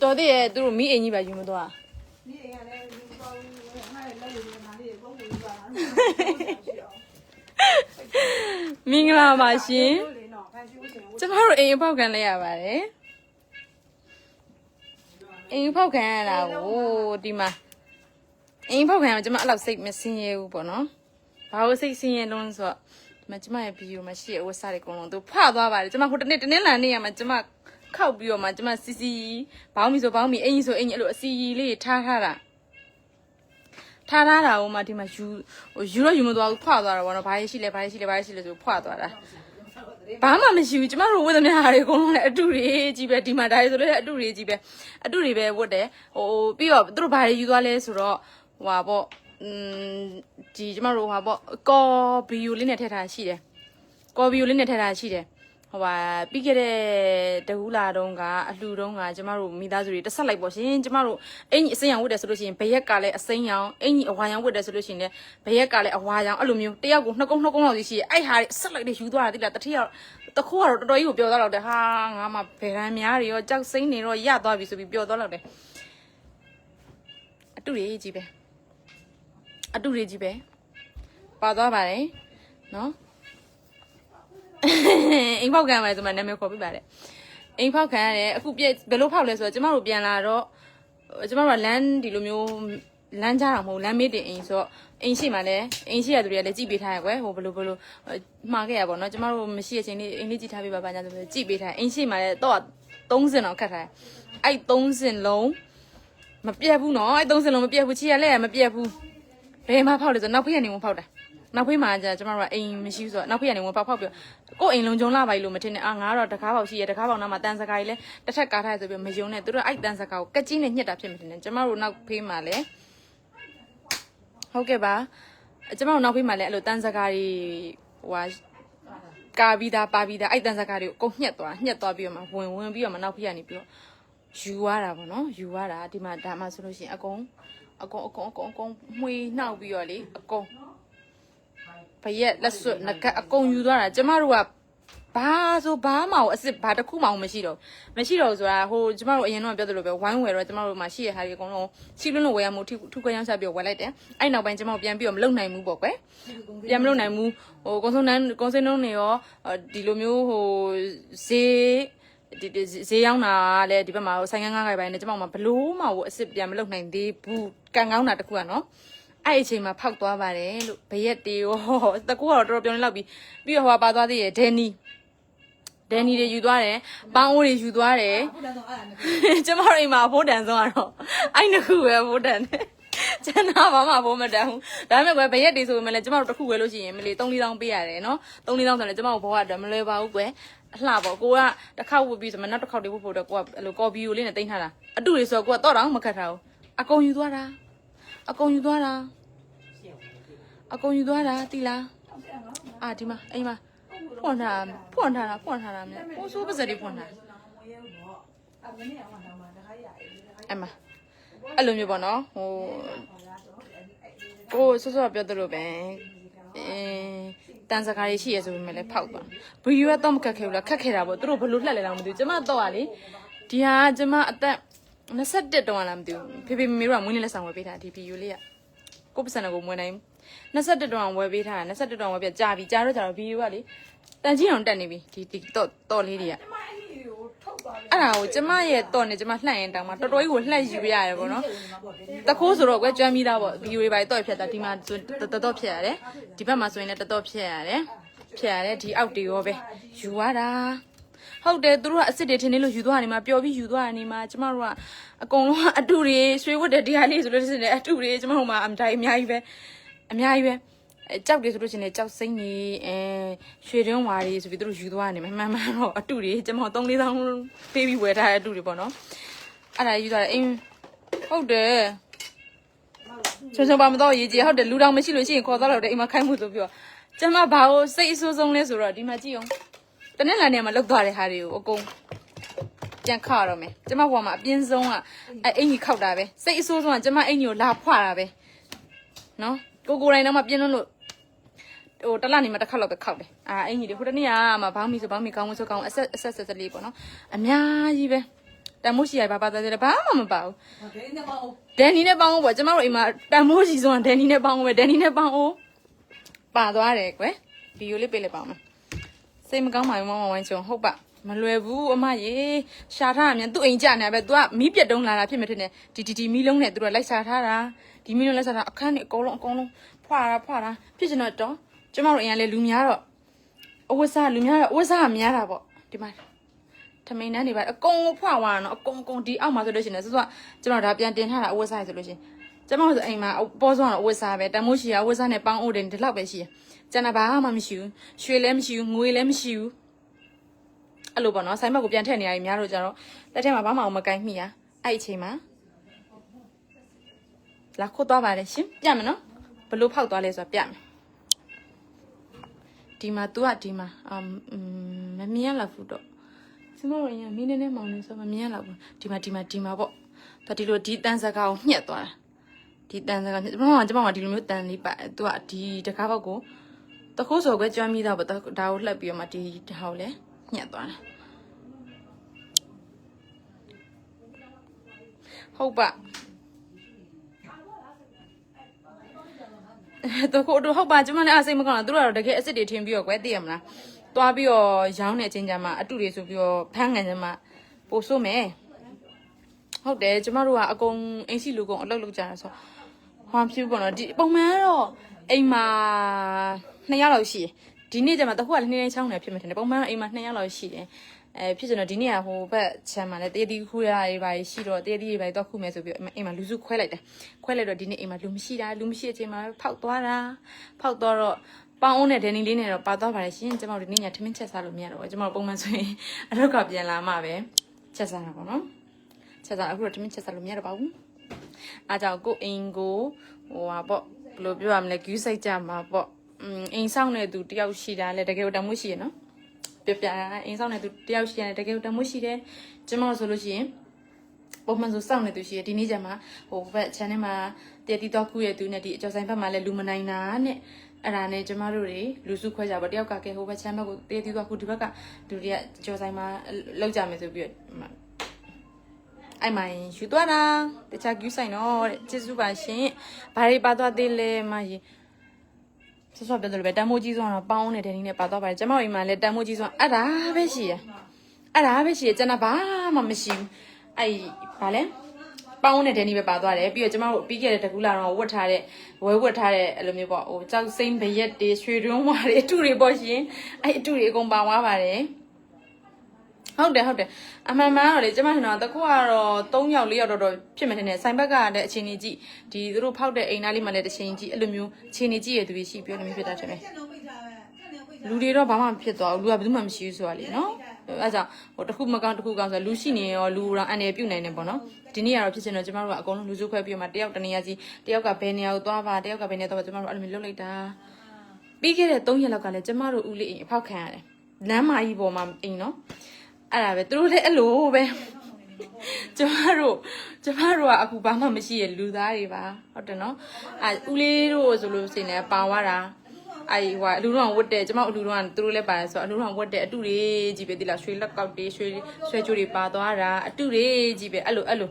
တော်သေးရဲ့သူတို့မိအိမ်ကြီးပဲယူမသွားမိအိမ်ကလည်းယူသွားဘူးငါလည်းလက်ယူနေတာလေးပုံပုံယူသွားတာမင်္ဂလာပါရှင်ကျမတို့အိမ်ဖောက်ခံလဲရပါတယ်အိမ်ဖောက်ခံရတာကိုဒီမှာအိမ်ဖောက်ခံရမှာကျမအဲ့လောက်စိတ်မစင်ရဲဘူးပေါ့နော်ဘာလို့စိတ်စင်ရဲလုံးဆိုတော့မကျမရဲ့ဗီဒီယိုမှာရှိရဲ့ဝက်ဆိုက်တွေအကုန်လုံးသူဖွာသွားပါတယ်ကျမဟိုတနေ့တနေ့လာနေရမှာကျမ ခောက်ပြီးတော့မှကျမစီစီဘောင်းမီဆိုဘောင်းမီအင်ကြီးဆိုအင်ကြီးအဲ့လိုအစီကြီးလေးထားထားတာထားထားတာဟိုမှာဒီမှာယူဟိုယူတော့ယူမသွားဘူးဖွာသွားတာပေါ့နော်ဘာရရှိလဲဘာရရှိလဲဘာရရှိလဲဆိုဖွာသွားတာဘာမှမရှိဘူးကျမတို့ဝတ်သမျှဟာတွေအကုန်လုံးလည်းအတူတွေကြီးပဲဒီမှာဒါတွေဆိုလည်းအတူတွေကြီးပဲအတူတွေပဲဝတ်တယ်ဟိုပြီးတော့သူတို့ဘာတွေယူသွားလဲဆိုတော့ဟိုဟာပေါ့อืมဒီကျမတို့ဟိုဟာပေါ့ကော်ဘီယိုလေးနဲ့ထည့်ထားရှိတယ်ကော်ဘီယိုလေးနဲ့ထည့်ထားရှိတယ် ဟိုဟာပြီးခဲ့တဲ့တဟူလာတုန်းကအလှူတုန်းကကျမတို့မိသားစုတွေတစ်ဆက်လိုက်ပေါ့ရှင်ကျမတို့အင်ကြီးအစိမ်းရောင်ဝတ်တယ်ဆိုလို့ရှိရင်ဘရက်ကလည်းအစိမ်းရောင်အင်ကြီးအဝါရောင်ဝတ်တယ်ဆိုလို့ရှိရင်လည်းဘရက်ကလည်းအဝါရောင်အဲ့လိုမျိုးတယောက်ကိုနှစ်ကုန်းနှစ်ကုန်းလောက်စီရှိရဲ့အဲ့ဟာတွေဆက်လိုက်တွေယူသွားတာတိလားတတိယတခိုးကတော့တော်တော်ကြီးကိုပျော်သွားတော့တယ်ဟာငါမှဘယ်ရန်များတွေရောကြောက်စိမ့်နေတော့ရသွားပြီဆိုပြီးပျော်သွားတော့တယ်အတူတွေကြီးပဲအတူတွေကြီးပဲပါသွားပါတယ်နော် အိမ်ဖောက်ခံရတယ်ဆိုမှနာမည်ခေါ်ပြပါတယ်အိမ်ဖောက်ခံရတယ်အခုပြည့်ဘယ်လိုဖောက်လဲဆိုတော့ကျမတို့ပြန်လာတော့ကျမတို့ကလမ်းဒီလိုမျိုးလမ်းကြတာမဟုတ်လမ်းမေးတင်အိမ်ဆိုတော့အိမ်ရှိမှလည်းအိမ်ရှိရသူတွေကလည်းကြည့်ပေးထားရကွယ်ဟိုဘယ်လိုဘယ်လိုမှားခဲ့ရပါတော့ကျမတို့မရှိတဲ့အချိန်လေးအိမ်လေးကြည့်ထားပေးပါပါညာဆိုပြီးကြည့်ပေးထားအိမ်ရှိမှလည်းတော့30တော့ခတ်ထားအဲ့30လုံးမပြတ်ဘူးနော်အဲ့30လုံးမပြတ်ဘူးချီရလဲမပြတ်ဘူးဘယ်မှာဖောက်လဲဆိုနောက်ဖေးကနေဝင်ဖောက်တာ နောက်ဖေးမှာကြာကျမတို့ကအိမ်မရှိဘူးဆိုတော့နောက်ဖေးကနေဝင်ပေါက်ဖောက်ပြီးကိုယ်အိမ်လုံးကြုံလာပါလို့မထင်နဲ့အာငါကတော့တကားပေါက်ရှိရတကားပေါက်နားမှာတန်စကားကြီးလဲတစ်ထက်ကားထားဆိုပြီးမယုံနဲ့သူတို့အဲ့တန်စကားကိုကက်ကြီးနဲ့ညှစ်တာဖြစ်မထင်နဲ့ကျမတို့နောက်ဖေးမှာလဲဟုတ်ကဲ့ပါကျမတို့နောက်ဖေးမှာလဲအဲ့လိုတန်စကားကြီးဟိုဟာကာပြီးသားပါပြီးသားအဲ့တန်စကားတွေကိုအကုန်ညှက်သွားညှက်သွားပြီးတော့မှဝင်ဝင်ပြီးတော့မှနောက်ဖေးကနေပြီးတော့ယူရတာပေါ့နော်ယူရတာဒီမှာဒါမှဆိုလို့ရှိရင်အကုန်အကုန်အကုန်အကုန်အကုန်မှွေနှောက်ပြီးတော့လေအကုန် ဘရက်လက်စွပ်ငကတ်အကုန်ယူသွားတာကျမတို့ကဘာဆိုဘာမှအစ်စ်ဘာတစ်ခုမှမရှိတော့မရှိတော့ဆိုတာဟိုကျမတို့အရင်တော့ပြောသလိုပဲဝိုင်းဝယ်တော့ကျမတို့မှရှိရဟာဒီအကုန်လုံးစီလွန်းလို့ဝယ်ရမှုထုထုခွဲရောင်းချပြီးတော့ဝယ်လိုက်တယ်အဲ့နောက်ပိုင်းကျမတို့ပြန်ပြီးတော့မလုံနိုင်ဘူးပေါ့ကွယ်ပြန်မလုံနိုင်ဘူးဟိုကွန်ဆုံနန်းကွန်ဆင်နှုံးနေရောဒီလိုမျိုးဟိုဈေးဒီဒီဈေးရောက်တာကလည်းဒီဘက်မှာဆိုင်ငန်းငါးခိုင်ပိုင်းနဲ့ကျမတို့မှဘလို့မှဟိုအစ်စ်ပြန်မလုံနိုင်သေးဘူးကန်ကောင်းတာတခုကနော် အဲ့အချိန်မှာဖောက်သွားပါတယ်လို့ဘရက်တေရောတကူကတော့တော်တော်ပြောင်းနေလောက်ပြီးပြီးတော့ဟိုပါသွားသေးတယ်ဒန်နီဒန်နီတွေယူသွားတယ်ပေါင်းအိုးတွေယူသွားတယ်ကျမတို့အိမ်မှာဘိုးတန်ဆုံးကတော့အဲ့နှစ်ခုပဲဘိုးတန်တယ်ကျန်တာဘာမှဘိုးမတန်ဘူးဒါပေမဲ့ကွယ်ဘရက်တွေဆိုပေမဲ့လည်းကျမတို့တစ်ခုပဲလို့ရှိရင်မလေး3 4000ပေးရတယ်နော်3 4000ဆိုလည်းကျမတို့ဘောကတော့မလွယ်ပါဘူးကွယ်အလှပေါ့ကိုကတစ်ခေါက်ဝတ်ပြီးဆိုမှနောက်တစ်ခေါက်တွေဝတ်ဖို့အတွက်ကိုကအဲ့လိုကော်ပီကိုလေးနဲ့တင်ထားတာအတူတွေဆိုတော့ကိုကတော့တော့မခတ်ထားဘူးအကုန်ယူသွားတာ အကုန်ယူသွားတာအကုန်ယူသွားတာတိလားအာဒီမှာအိမ်မှာဖွင့်ထားတာဖွင့်ထားတာဖွင့်ထားတာမြတ်ကိုစိုးပါစရိဖွင့်ထားအမအဲ့လိုမျိုးပေါ့နော်ဟိုကိုဆော့ဆော့ပြောသလိုပဲအဲတန်စကားတွေရှိရဆိုပေမဲ့လည်းဖောက်သွားဗီဒီယိုကတော့မခက်ခဲဘူးလားခက်ခဲတာပေါ့သူတို့ဘလို့လှက်လဲလားမသိဘူးကျမတော့อ่ะလေဒီဟာကျမအသက် 21တောင်လားမသိဘူးဖေဖေမေမေတို့ကမွေးနေ့လက်ဆောင်ဝယ်ပေးတာဒီဘီယူလေးကကိုပစံကိုမွေးနိုင်ဘူး21တောင်ဝယ်ပေးထားတာ21တောင်ဝယ်ပြကြာပြီကြာတော့ကြာတော့ဘီယူကလေတန်ကြီးအောင်တက်နေပြီဒီဒီတော့တော့လေးတွေကအဲ့ဒါကိုကျမရဲ့တော့နေကျမလှန့်ရင်တောင်မှတော်တော်ကြီးကိုလှန့်ယူရတယ်ပေါ့နော်တခိုးဆိုတော့ကွယ်ကျွမ်းပြီးသားပေါ့ဗီဒီယိုတွေပါတော့ဖြတ်တာဒီမှာဆိုတော်တော်ဖြတ်ရတယ်ဒီဘက်မှာဆိုရင်လည်းတော်တော်ဖြတ်ရတယ်ဖြတ်ရတယ်ဒီအောက်တွေရောပဲယူရတာ ဟုတ်တယ်သူတို့ကအစ်စ်တွေထင်းနေလို့ယူသွားနေမှာပျော်ပြီးယူသွားနေမှာကျမတို့ကအကုန်လုံးကအတူတွေရွှေဝတ်တဲ့ဒီဟာလေးဆိုလို့ရှိရင်အတူတွေကျမတို့မှာအတိုင်းအများကြီးပဲအများကြီးပဲအဲကြောက်တယ်ဆိုလို့ရှိရင်ကြောက်စိမ့်နေအဲရွှေတွင်းဝါတွေဆိုပြီးသူတို့ယူသွားနေမှာမှန်မှန်တော့အတူတွေကျမတို့3 4တောင်းပေးပြီးဝယ်ထားတဲ့အတူတွေပေါ့နော်အဲ့ဒါယူသွားတယ်အင်းဟုတ်တယ်ချုံချုံပါမတော့ရေးကြည့်ဟုတ်တယ်လူတောင်မရှိလို့ရှိရင်ခေါ်သွားတော့တယ်အိမ်မှာခိုင်းမှုဆိုပြီးတော့ကျမဘာလို့စိတ်အဆိုးဆုံးလဲဆိုတော့ဒီမှာကြည့်အောင် တနေ့လာနေမှာလောက်သွားတဲ့ဟာတွေကိုအကုန်ပြန်ခါတော့မယ်ကျမဘွားမှာအပြင်းဆုံးကအဲအင်ကြီးခောက်တာပဲစိတ်အဆိုးဆုံးကကျမအင်ကြီးကိုလာဖွာတာပဲနော်ကိုကိုယ်တိုင်တော့မှပြင်းလို့လို့ဟိုတစ်လနေမှာတစ်ခါလောက်ပဲခောက်တယ်အာအင်ကြီးတွေဟိုတနေ့ကမှဘောင်းမီဆိုဘောင်းမီကောင်းမဆိုကောင်းအဆက်အဆက်ဆက်ဆက်လေးပေါ့နော်အများကြီးပဲတန်မိုးရှိရပါပါသွားတယ်ဘာမှမပါဘူးဒဲနေမအောင်ဒန်နီနဲ့ပေါင်းဦးပေါ့ကျမတို့အိမ်မှာတန်မိုးရှိဆုံးကဒန်နီနဲ့ပေါင်းဦးပဲဒန်နီနဲ့ပေါင်းဦးပါသွားတယ်ကွယ်ဗီဒီယိုလေးပေးလိုက်ပါဦးမ စိတ်မကောင်းပါဘူးမမဝိုင်းချုံဟုတ်ပါမလွယ်ဘူးအမရေရှာထားတာမြန်သူ့အိမ်ကြနေပဲ तू ကမီးပြက်တုံးလာတာဖြစ်မှထင်တယ်ဒီဒီဒီမီးလုံးနဲ့ तू ကလိုက်ရှာထားတာဒီမီးလုံးလိုက်ရှာထားအခန်းနဲ့အကုန်လုံးအကုန်လုံးဖွာတာဖွာတာဖြစ်ချင်တော့တော့ကျမတို့အိမ်ကလည်းလူများတော့အဝတ်စားလူများတော့အဝတ်စားကများတာပေါ့ဒီမှာထမိန်တန်းတွေပါအကုန်ကိုဖွာသွားတာနော်အကုန်အကုန်ဒီအောက်မှာဆိုလို့ရှိရင်လည်းစောစောကျွန်တော်ဒါပြန်တင်ထားတာအဝတ်စားရဆိုလို့ရှိရင် ကျွန်မတို့ဆိုအိမ်မှာပေါ်ဆုံးတော့အဝတ်စားပဲတမိုးရှိရအဝတ်စားနဲ့ပေါင်းအိုးတယ်ဒီလောက်ပဲရှိရကျန်တာဘာမှမရှိဘူးရွှေလည်းမရှိဘူးငွေလည်းမရှိဘူးအဲ့လိုပေါ့နော်ဆိုင်ဘက်ကိုပြန်ထည့်နေရည်များတော့ကြတော့လက်ထဲမှာဘာမှမကိုင်းမိရအဲ့အချိန်မှာလာခုတ်သွားပါလေရှင်ပြမယ်နော်ဘလို့ဖောက်သွားလဲဆိုတော့ပြမယ်ဒီမှာ तू ကဒီမှာအမ်မမြင်ရလောက်ဘူးတော့ကျမတို့အရင်မင်းနေနေမောင်နေဆိုမမြင်ရတော့ဘူးဒီမှာဒီမှာဒီမှာပေါ့ဒါဒီလိုဒီတန်စကားကိုညှက်သွားတာ ဒီတန်စကားညှက်ကျမကကျမကဒီလိုမျိုးတန်လေးပါသူကဒီတကားဘောက်ကိုတခိုးစော်ခွဲကျွမ်းမိတော့ပေါ့ဒါကိုလှက်ပြီးတော့မှဒီတဟောက်လဲညှက်သွားတာဟုတ်ပါတခိုးတို့ဟုတ်ပါကျမလည်းအစိတ်မကောင်းတာသူတို့ကတော့တကယ်အစ်စ်တွေထင်းပြီးတော့ကွယ်သိရမလားသွားပြီးတော့ရောင်းတဲ့အချိန်ကျမှအတူတွေဆိုပြီးတော့ဖမ်းငံကျမှပို့ဆို့မယ်ဟုတ်တယ်ကျမတို့ကအကုန်အင်းစီလူကုန်အလုပ်လုပ်ကြတာဆို ဟောဖြူပေါ့နော်ဒီပုံမှန်ကတော့အိမ်မှာ2ယောက်လောက်ရှိတယ်ဒီနေ့ကျမှတခုကလည်းနည်းနည်းချောင်းနေဖြစ်မှထင်တယ်ပုံမှန်တော့အိမ်မှာ2ယောက်လောက်ရှိတယ်အဲဖြစ်စတော့ဒီနေ့ကဟိုဘက်ချမ်းမှာလည်းတရေတီခူရတွေပါရှိတော့တရေတီတွေပါတော့ခုမယ်ဆိုပြီးအိမ်မှာလူစုခွဲလိုက်တယ်ခွဲလိုက်တော့ဒီနေ့အိမ်မှာလူမရှိတာလူမရှိတဲ့အချိန်မှာဖောက်သွားတာဖောက်သွားတော့ပေါင်းအောင်နဲ့ဒန်နီလေးနဲ့တော့ပါသွားပါတယ်ရှင်ကျမတို့ဒီနေ့ညထမင်းချက်စားလို့မရတော့ဘူးကျမတို့ပုံမှန်ဆိုရင်အလောက်ကပြန်လာမှပဲချက်စားတာပေါ့နော်ချက်စားအခုတော့ထမင်းချက်စားလို့မရတော့ပါဘူး အားကြောင့်ကိုအိမ်ကိုဟိုဟာပေါ့ဘယ်လိုပြောရမလဲဂူးစိတ်ကြမှာပေါ့อืมအိမ်ဆောင်တဲ့သူတယောက်ရှိတာလဲတကယ်ကိုတမိုးရှိရနော်ပြပြအိမ်ဆောင်တဲ့သူတယောက်ရှိတယ်တကယ်ကိုတမိုးရှိတယ်ကျမတို့ဆိုလို့ရှိရင်ပုံမှန်ဆိုစောင့်နေသူရှိရဒီနေ့ကျမှဟိုဘက် channel မှာတည်တည်တော့ခုရဲ့သူနဲ့ဒီအကျော်ဆိုင်ဘက်မှာလည်းလူမနိုင်တာနဲ့အဲ့ဒါနဲ့ကျမတို့တွေလူစုခွဲကြပါတယောက်ကကဲဟိုဘက် channel ကိုတည်တည်တော့ခုဒီဘက်ကလူတွေကအကျော်ဆိုင်မှာလောက်ကြမယ်ဆိုပြီးတော့ အဲ့မှာယူသွားတာတခြားကျူးဆိုင်တော့တဲ့ကျေးဇူးပါရှင်ဘာတွေပါသွားသေးလဲမကြီးဆောဆောပြောတယ်လို့ပဲတန်မိုးကြီးဆုံးတော့ပေါင်းနေတဲ့ဒီနဲ့ပါသွားပါတယ်ကျမတို့အိမ်မှာလည်းတန်မိုးကြီးဆုံးအဲ့ဒါပဲရှိရအဲ့ဒါပဲရှိရကျန်တာဘာမှမရှိဘူးအဲ့ဗာလဲပေါင်းနဲ့ဒန်နီပဲပါသွားတယ်ပြီးတော့ကျမတို့ပြီးခဲ့တဲ့တကူလာတော့ဝတ်ထားတဲ့ဝဲဝတ်ထားတဲ့အဲ့လိုမျိုးပေါ့ဟိုကြောက်စိမ့်ဘရက်တွေရွှေတွန်းဝါတွေအတူတွေပေါ့ရှင်အဲ့အတူတွေအကုန်ပါသွားပါတယ် ဟုတ်တယ်ဟုတ်တယ်အမှန်မှန်တော့လေကျမထင်တော့တကူကတော့3ယောက်4ယောက်တော့တော့ဖြစ်မယ်ထင်တယ်ဆိုင်ဘက်ကတဲ့အချိန်ကြီးကြည့်ဒီသူတို့ဖောက်တဲ့အိမ်သားလေးမှလည်းတစ်ချိန်ကြီးအဲ့လိုမျိုးအချိန်ကြီးရသူတွေရှိပြောနေမျိုးဖြစ်တာထင်တယ်ချက်လုံးပိတ်ထားပဲချက်လုံးပိတ်ထားလူတွေတော့ဘာမှမဖြစ်သွားဘူးလူကဘယ်သူမှမရှိဘူးဆိုတာလေနော်အဲဒါကြောင့်ဟိုတစ်ခုမကောင်းတစ်ခုကောင်းဆိုလူရှိနေရောလူတော့အန်ရပြုတ်နိုင်တယ်ပေါ့နော်ဒီနေ့ကတော့ဖြစ်ချင်တော့ကျမတို့ကအကုန်လုံးလူစုခွဲပြီးမှတယောက်တနေရာစီတယောက်ကဘယ်နေရာကိုသွားပါတယောက်ကဘယ်နေရာသွားပါကျမတို့အဲ့လိုမျိုးလုပ်လိုက်တာပြီးခဲ့တဲ့3ရက်လောက်ကလည်းကျမတို့ဦးလေးအိမ်အဖောက်ခံရတယ်လမ်းမကြီးပေါ်မှာအိမ်နော် အဲ့ဒါပဲသူတို့လည်းအဲ့လိုပဲကျမတို့ကျမတို့ကအခုဘာမှမရှိရလူသားတွေပါဟုတ်တယ်နော်အဲဦးလေးတို့ဆိုလို့ရှိရင်လည်းပါသွားတာအဲ့ဟိုကအလူတော်ဝတ်တဲ့ကျမအလူတော်ကသူတို့လည်းပါတယ်ဆိုတော့အလူတော်ဝတ်တဲ့အတူတွေကြီးပဲတိလားရွှေလက်ကောက်တွေရွှေဆွဲကြိုးတွေပါသွားတာအတူတွေကြီးပဲအဲ့လိုအဲ့လို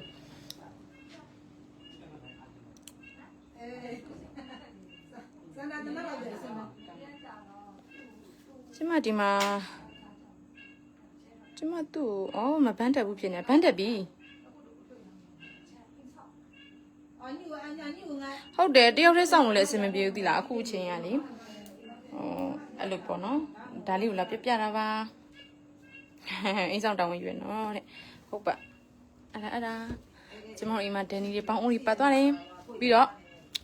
စန္ဒတမတော့တယ်စမ်းမကျမဒီမှာ ကျမသူ့ကိုအော်မဘန်းတက်ဘူးဖြစ်နေဘန်းတက်ပြီအညူအညာညူငါဟုတ်တယ်တယောက်တည်းစောင့်လို့လည်းအဆင်မပြေဘူးတိလားအခုအချိန်ရလေဟိုအဲ့လိုပေါ့နော်ဒါလေးကိုလာပြပြတာပါအင်းဆောင်တောင်းဝင်ရွယ်နော်တဲ့ဟုတ်ပါအဲ့ဒါအဲ့ဒါကျမတို့အိမ်မှာဒန်နီတွေပေါင်းဦးတွေပတ်သွားတယ်ပြီးတော့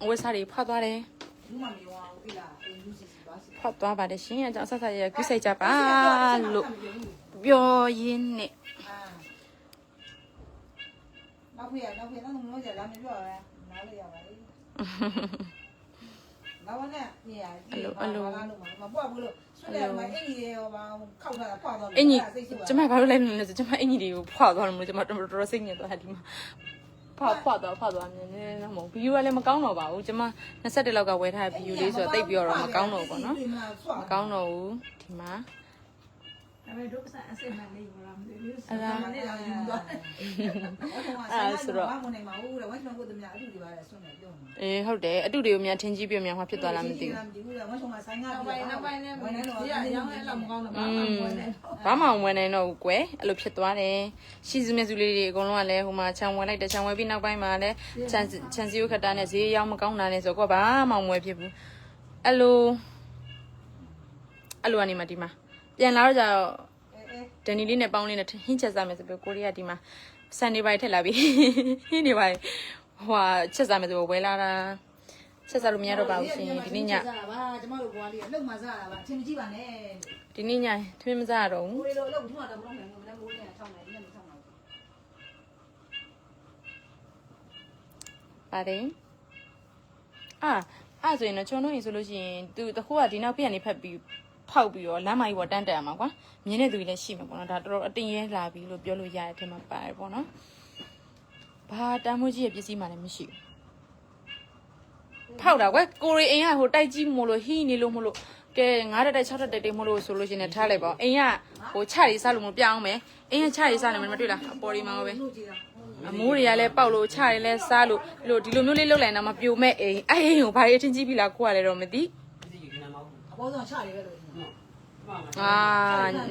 ဝက်စားတွေဖောက်သွားတယ်ဘူးမမြောင်းဘူးလားအင်းယူစီစီပါစီဖောက်သွားပါတယ်ရှင်အကြောင်းဆက်ဆက်ရရဂိစိတ်ကြပါလို့ ပြောရင်းနဲ့နောက်ဖေးနောက်ဖေးတော့မလို့ကြလာမပြောရဲနားလေရပါလေနောက်နဲ့နေရမပွားဘူးလို့ဆွလဲမအင်ကြီးရောပါခောက်တာဖွာတော့အင်ကြီးကျမဘာလို့လဲလဲဆိုကျမအင်ကြီးတွေကိုဖွာသွားတယ်မလို့ကျမတော်တော်စိတ်ညစ်သွားတယ်ဒီမှာဖွာဖွာသွားဖွာသွားမြင်နေနေမဟုတ်ဘီယူကလည်းမကောင်းတော့ပါဘူးကျမ21လောက်ကဝယ်ထားတဲ့ဘီယူလေးဆိုတော့တိတ်ပြီးတော့မကောင်းတော့ဘူးပေါ့နော်မကောင်းတော့ဘူးဒီမှာ ဒါပေမဲ့ဒုက္ခဆန်အစစ်မှန်လေးကိုလာမသိဘူးဆန်မှန်လေးလာယူသွားတယ်အဲ့ဆိုတော့ဘာမနေမှာဘူးလေဝိုင်းချုံကိုတမအတူတူပါလေဆွနေပြောနေအေးဟုတ်တယ်အတူတွေကိုများထင်းကြီးပြများမှာဖြစ်သွားလားမသိဘူးမသိဘူးလေဝိုင်းချုံကဆိုင်ကနောက်ပိုင်းနောက်ပိုင်းနဲ့ဝိုင်းနေတော့ဒီကရောင်းလဲတော့မကောင်းတော့อืဘာမှမဝင်နဲ့มဘာမှမဝင်နိုင်တော့ဘူးကွယ်အဲ့လိုဖြစ်သွားတယ်ရှီစုမြစုလေးတွေအကုန်လုံးကလည်းဟိုမှာခြံဝင်လိုက်တယ်ခြံဝင်ပြီးနောက်ပိုင်းမှာလည်းခြံခြံစည်းဥခတ်တာနဲ့ဈေးရောက်မကောင်းတာနဲ့ဆိုတော့ကိုကဘာမှမဝင်ဖြစ်ဘူးအဲ့လိုအဲ့လိုကနေမှဒီမှာ ပြန်လာတော့ကြတော့ဒန်နီလေးနဲ့ပေါင်းလေးနဲ့ဟင်းချက်စားမယ်ဆိုပြီးကိုရီးယားဒီမှာဆန်နေပါထက်လာပြီဟင်းနေပါဟိုဟာချက်စားမယ်ဆိုဝယ်လာတာချက်စားလို့မရတော့ပါဘူးရှင်ဒီနေ့ညစားတာပါကျမတို့ဘွားလေးလှုပ်မှစားတာပါအချင်းမကြည့်ပါနဲ့ဒီနေ့ညထမင်းမစားရတော့ဘူးကိုရီလိုလှုပ်ထမတော့မလုပ်နိုင်ဘူးမနေ့မိုးလေးဆောင်းနေတယ်မဆောင်းနိုင်ဘူးပါတယ်အာအဲ့ဆိုရင်တော့ချုံတော့ရင်ဆိုလို့ရှိရင်သူတခုကဒီနောက်ပြန်နေဖက်ပြီး ဖောက်ပြီးတော့လမ်းမကြီးပေါ်တန်းတက်ရမှာကွာမြင်တဲ့သူတွေလည်းရှိမှာပေါ့နော်ဒါတော်တော်အတင်ရဲလာပြီလို့ပြောလို့ရတဲ့အထက်မှာပါတယ်ပေါ့နော်ဘာတမ်းမိုးကြီးရဲ့ပစ္စည်းမှလည်းမရှိဘူးဖောက်တာကွယ်ကိုရီအိမ်ကဟိုတိုက်ကြီးမို့လို့ဟီးနေလို့မို့လို့ကဲ9တက်တက်6တက်တက်တေးမို့လို့ဆိုလို့ရှိရင်ထားလိုက်ပါအိမ်ကဟိုချရီစားလို့မပြောင်းမယ်အိမ်ကချရီစားတယ်မတွေ့လားအပေါ်ဒီမှာပဲလို့ကြည့်တာအမိုးတွေကလည်းပေါက်လို့ချတွေလည်းစားလို့ဒီလိုဒီလိုမျိုးလေးလုပ်လိုက်တော့မပြိုမဲ့အိမ်အဲ့အိမ်ကိုဘာရေးထင်ကြည့်ပြီလားကိုကလည်းတော့မသိအပေါ်ဆုံးချရတယ်ပဲလို့ အာ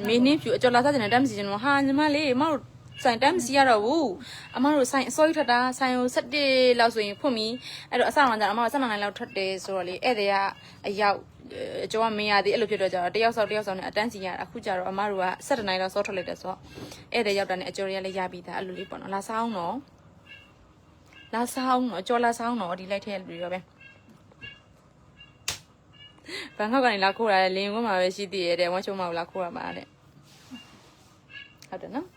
မင်းနင်းဖြူအကျော်လာစားတဲ့တမ်းစီကျွန်တော်ဟာညီမလေးမတို့ဆိုင်တမ်းစီရတော့ဘူးအမတို့ဆိုင်အစိုးရထွက်တာဆိုင်ကို17လောက်ဆိုရင်ဖွင့်ပြီအဲ့တော့အဆောင်ကကြအမတို့17နိုင်လောက်ထွက်တယ်ဆိုတော့လေဧည့်သည်ကအရောက်အကျော်ကမင်းရသေးအဲ့လိုဖြစ်တော့ကြတော့တယောက်ဆောက်တယောက်ဆောက်နဲ့အတန်းစီရတာအခုကြတော့အမတို့က17နိုင်လောက်စောထွက်လိုက်တယ်ဆိုတော့ဧည့်သည်ရောက်တာနဲ့အကျော်ရလည်းရပြီးသားအဲ့လိုလေးပေါ့နော်လာစားအောင်နော်လာဆောင်တော့ကြော်လာဆောင်တော့ဒီလိုက်ထဲလူရောပဲ ဘန်ကောက်ကနေလာခိုးတာလေလင်းဝန်းမှာပဲရှိသေးရဲ့တဲ့ဝမ်းချုံမကိုလာခိုးရမှာတဲ့ဟုတ်တယ်နော်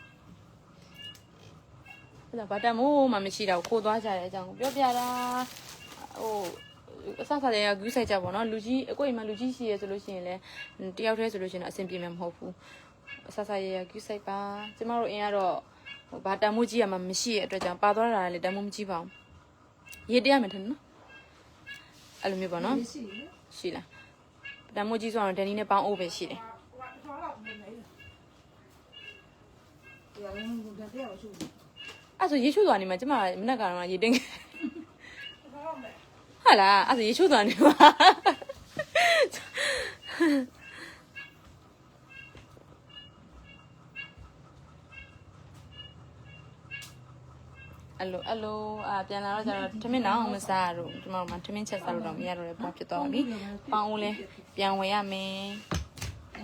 အဲ့ဒါဘာတမိုးမှမရှိတော့ခိုးသွားကြတဲ့အကြောင်းကိုပြောပြတာဟိုအဆဆတွေကဂူးဆိုင်ကြပါတော့လူကြီးအကိုအိမ်မှာလူကြီးရှိရဲဆိုလို့ရှိရင်လည်းတယောက်တည်းဆိုလို့ရှိရင်တော့အဆင်ပြေမှာမဟုတ်ဘူးအဆဆရရဂူးဆိုင်ပါကျမတို့အင်းကတော့ဟိုဘာတမိုးကြီးရမှာမရှိရဲ့အတွက်ကြောင့်ပါသွားတာလည်းတမိုးမကြီးပါဘူးရေးတရမယ်ထင်နော်အဲ့လိုမျိုးပေါ့နော်ရှိတ ယ်ရှိလားတမိုးကြီးဆိုတော့ဒန်နီနဲ့ပေါင်းအိုးပဲရှိတယ်ဟိုတော့မနေဘူးဒီကလည်းဘယ်တရားရှိအဲ့ဆိုရေချိုးသွားနေမှာကျမမနက်ကတော့ရေတင်းခဲ့ဟိုတော့မယ်ဟာလားအဲ့ဆိုရေချိုးသွားနေမှာ အဲ့လိုအဲ့လိုအာပြန်လာတော့ကျတော့ထမင်းတော့မစားရတော့ကျမတို့မှထမင်းချက်စားလို့တော့မရတော့တဲ့ပုံဖြစ်သွားပြီပေါင်းဦးလဲပြန်ဝင်ရမယ်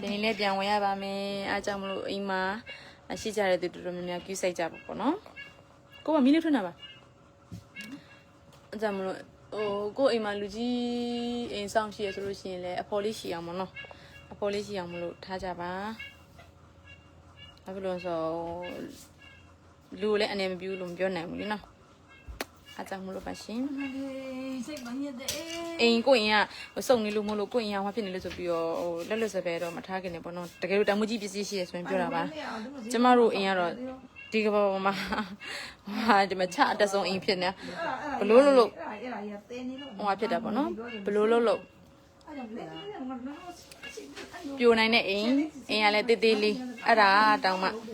ဒီနေ့လည်းပြန်ဝင်ရပါမယ်အားကြောင့်မလို့အိမ်မှာရှိကြတဲ့သူတော်တော်များများကူးဆိုင်ကြပါပေါ့နော်ကိုကမီးလေးထွန်းတာပါအားကြောင့်မလို့ဟိုကိုအိမ်မှာလူကြီးအိမ်ဆောင်ရှိရဆိုလို့ရှိရင်လည်းအဖော်လေးရှိအောင်မနော်အဖော်လေးရှိအောင်မလို့ထားကြပါဘာဖြစ်လို့လဲဆိုတော့ လူကိုလည်းအနေမပြဘူးလို့မပြောနိုင်ဘူးလीနော်အားကြောင့်မလို့ပါရှင်စိတ်မညစ်တဲ့အိမ်ကိုအိမ်ကဟိုစုံနေလို့မလို့ကိုအိမ်ကဟောဖြစ်နေလို့ဆိုပြီးတော့ဟိုလက်လွတ်စပယ်တော့မထားခင်နေပေါ့နော်တကယ်လို့တမှုကြီးပစ္စည်းရှိရဆိုရင်ပြောတာပါကျမတို့အိမ်ကတော့ဒီကဘာပေါ်မှာဟာဒီမှာချအတက်ဆုံးအိမ်ဖြစ်နေဘလို့လို့လို့အဲ့ဒါရတင်းနေလို့ဟိုဟာဖြစ်တာပေါ့နော်ဘလို့လို့လို့အဲ့ဒါလက်လေးကငါတော့ပြိုနိုင်တဲ့အိမ်အိမ်ကလည်းတေးသေးလေးအဲ့ဒါတောင်းမှအဲ့လို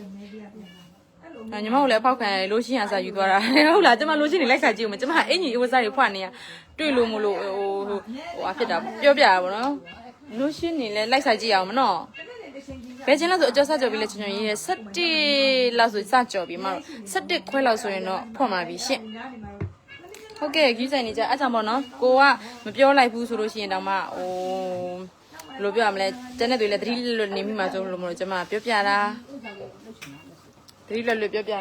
ညီမတို့လည်းအဖောက်ခံရလို့ရှင်းရစာယူသွားတာဟုတ်လားကျမလို့ရှင်းနေလိုက်ခါကြည့်ဦးမကျမအင်ကြီးအဝတ်စားတွေဖွက်နေရတွေ့လို့မလို့ဟိုဟိုဟိုဟာဖြစ်တာပြောပြတာပေါ့နော်လို့ရှင်းနေလဲလိုက်စားကြည့်အောင်မနော်ဘယ်ချင်းလောက်ဆိုအကျော်စကြော်ပြီးလဲချွန်ချွန်ရေးရ17လောက်ဆိုစကြော်ပြီးမှတော့17ခွဲလောက်ဆိုရင်တော့ဖွင့်ပါပြီရှင့်ဟုတ်ကဲ့ကြီးဆိုင်နေကြအဲ့ကြောင့်ပေါ့နော်ကိုကမပြောလိုက်ဘူးဆိုလို့ရှိရင်တော့မှဟိုဘယ်လိုပြောရမလဲတနေ့တွေလည်းသတိလွတ်နေမိမှာဆိုလို့မလို့ကျွန်မပြောပြတာ သတိလွတ်လွတ်ပြောပြတာ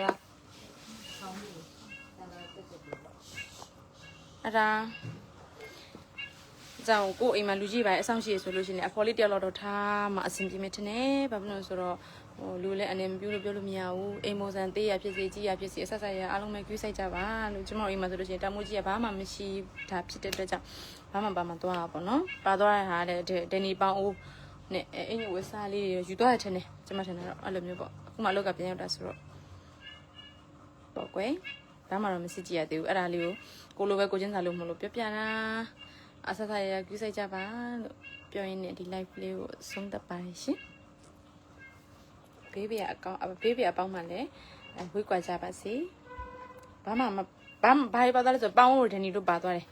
အဲ့ဒါကြောင့်ကိုအိမ်မှာလူကြီးပါအဆောင်ရှိရဆိုလို့ရှိရင်အဖော်လေးတယောက်လောက်တော့ထားမှအဆင်ပြေမယ်ထင်တယ်ဘာဖြစ်လို့လဲဆိုတော့ဟိုလူလည်းအနေမပြလို့ပြောလို့မရဘူးအိမ်မော်ဆန်သေးရဖြစ်စေကြီးရဖြစ်စေအဆက်ဆက်ရအားလုံးပဲကျူးဆိုင်ကြပါလို့ကျွန်တော်အိမ်မှာဆိုလို့ရှိရင်တမိုးကြီးကဘာမှမရှိတာဖြစ်တဲ့အတွက်ကြောင့်ဘာမှဘာမှသွားတာပေါ့နော်ပါသွားတဲ့ဟာလည်းဒန်နီပေါင်းအိုးနဲ့အင်ကြီးဝက်စားလေးတွေယူသွားရထင်တယ်ကျွန်မထင်တာတော့အဲ့လိုမျိုးပေါ့အ ခုမှအလောက်ကပြန်ရောက်တာဆိုတော့ပေါ့ကွယ်ဘာမှတော့မရှိကြည့်ရသေးဘူးအဲ့ဒါလေးကိုကိုလိုပဲကိုချင်းစာလို့မလို့ပြောပြတာအဆက်ဆက်ရကျူးဆိုင်ကြပါလို့ပြောရင်းနဲ့ဒီ live လေးကိုဆုံးသက်ပါတယ်ရှင်ဘေးဘေးကအကောင်းဘေးဘေးအပေါင်းမှလည်းအဲဝေးကွာကြပါစေဘာမှမဘာမှဘာပါသွားလဲဆိုပေါင်းလို့ဒန်နီတို့ပါသွားတယ်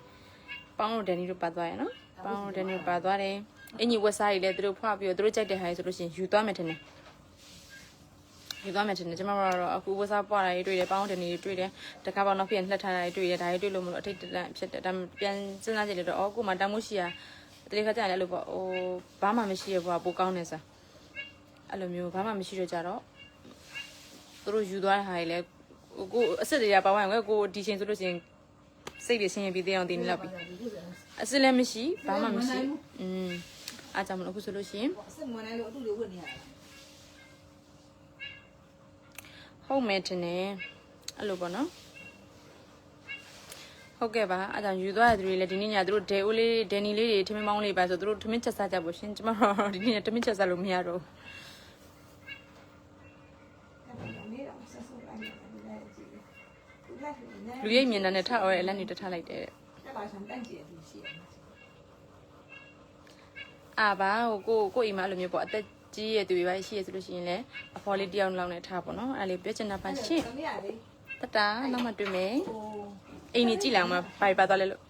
ပေါင်းလို့ဒန်နီတို့ပါသွားရနော်ပေါင်းလို့ဒန်နီတို့ပါသွားတယ်အင်ကြီးဝက်စားကြီးလည်းသူတို့ဖွားပြီးတော့သူတို့ကြိုက်တဲ့ဟာကြီးဆိုလို့ရှိရင်ယူသွားမယ်ထင်တယ် ယူသွားမယ်ထင်တယ်ကျွန်တော်တို့ကတော့အခုဝက်စားပွားတာကြီးတွေ့တယ်ပေါင်းဒန်နီတွေတွေ့တယ်တကားပေါင်းနောက်ပြန်လှက်ထားတာကြီးတွေ့တယ်ဒါကြီးတွေ့လို့မလို့အထိတ်တလန့်ဖြစ်တယ်ဒါပြန်စဉ်းစားကြည့်လို့တော့အော်ကိုမှတမ်းမှုရှိရတတိခါကျရင်လည်းလို့ပေါ့ဟိုဘာမှမရှိရဘွားပိုကောင်းနေစားအဲ့လိုမျိုးဘာမှမရှိတော့ကြတော့သူတို့ယူသွားတဲ့ဟာတွေလဲကိုအစ်စ်တွေကပါဝိုင်းကွယ်ကိုဒီချိန်ဆိုလို့ရှိရင်စိတ်တွေဆင်းရဲပြီးသေးအောင်တင်းနေလောက်ပြီအစ်စ်လည်းမရှိဘာမှမရှိอืมအားကြောင့်မလို့အခုဆိုလို့ရှိရင်အစ်မနဲ့လို့အတူတူဝတ်နေရတာ ဟုတ်မယ်ထင်တယ်အဲ့လိုပေါ့နော်ဟုတ်ကဲ့ပါအားကြောင့်ယူသွားတဲ့သူတွေလည်းဒီနေ့ညသူတို့ဒဲအိုးလေးဒဲနီလေးတွေထမင်းမောင်းလေးပါဆိုသူတို့ထမင်းချက်စားကြဖို့ရှင်ကျမတို့ဒီနေ့ညထမင်းချက်စားလို့မရတော့ဘူးနေတာဆက်ဆုံးလိုက်တယ်ဒီလိုက်ကြည့်ဒီလိုက်နေလူရိပ်မြင်တဲ့ထအော်ရဲ့အလက်နေတထားလိုက်တယ်တဲ့တက်ပါဆန်တန့်ကြည့်ပြီးရှိတယ်အာပါဟိုကိုကိုအိမ်မှာအဲ့လိုမျိုးပေါ့အသက် ကြီးရဲ့သူတွေပါရှိရဆိုလို့ရှိရင်လည်းအဖော်လေးတယောက်လောက်နဲ့ထားပေါ့နော်အဲ့လေးပြောချင်တာပါရှင့်သမီးရလေတတာနောက်မှတွေ့မယ်ဟိုအိမ်ကြီးကြည့်လိုက်အောင်မပိုင်ပါသွားလဲလို့